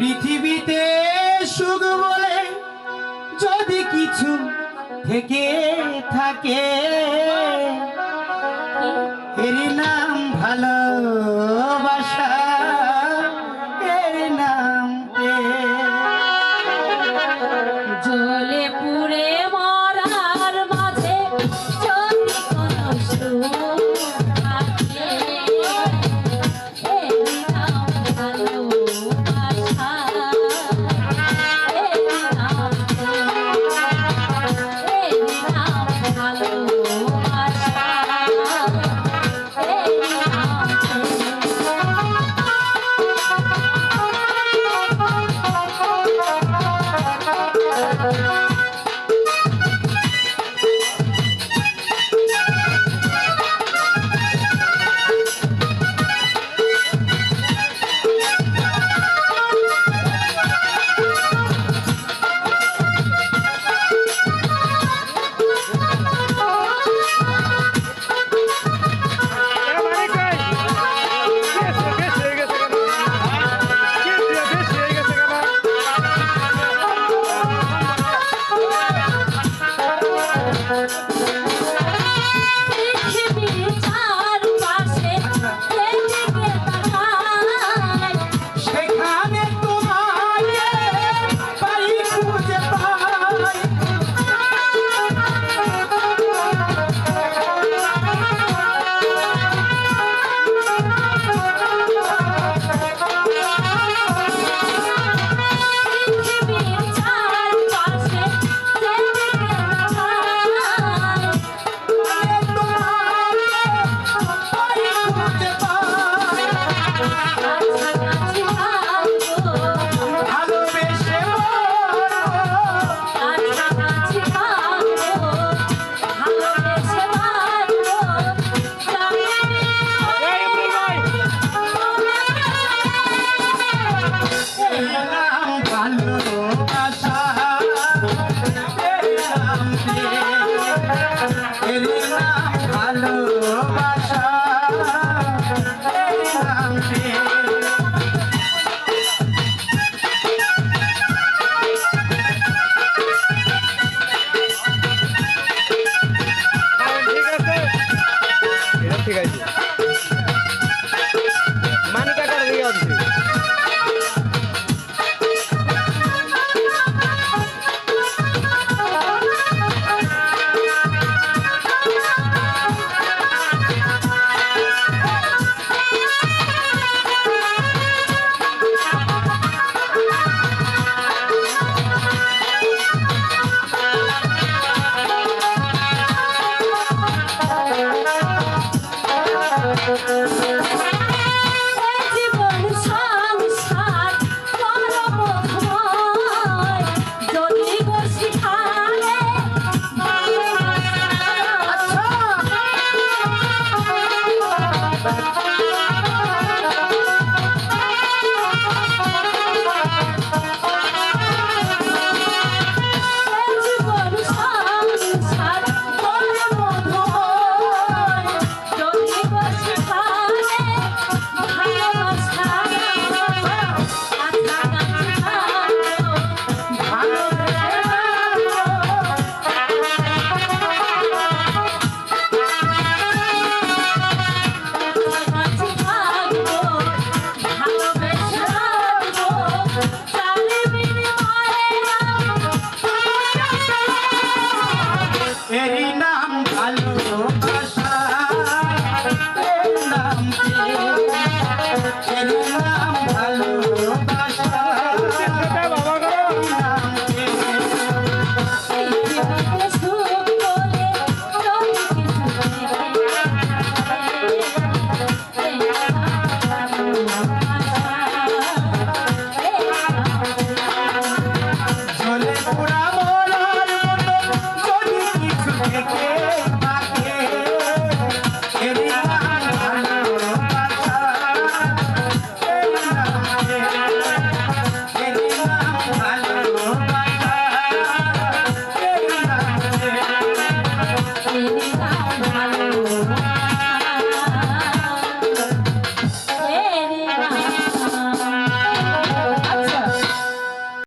পৃথিবীতে সুখ বলে যদি কিছু থেকে থাকে। এর নাম ভালোবাসা Hello. Música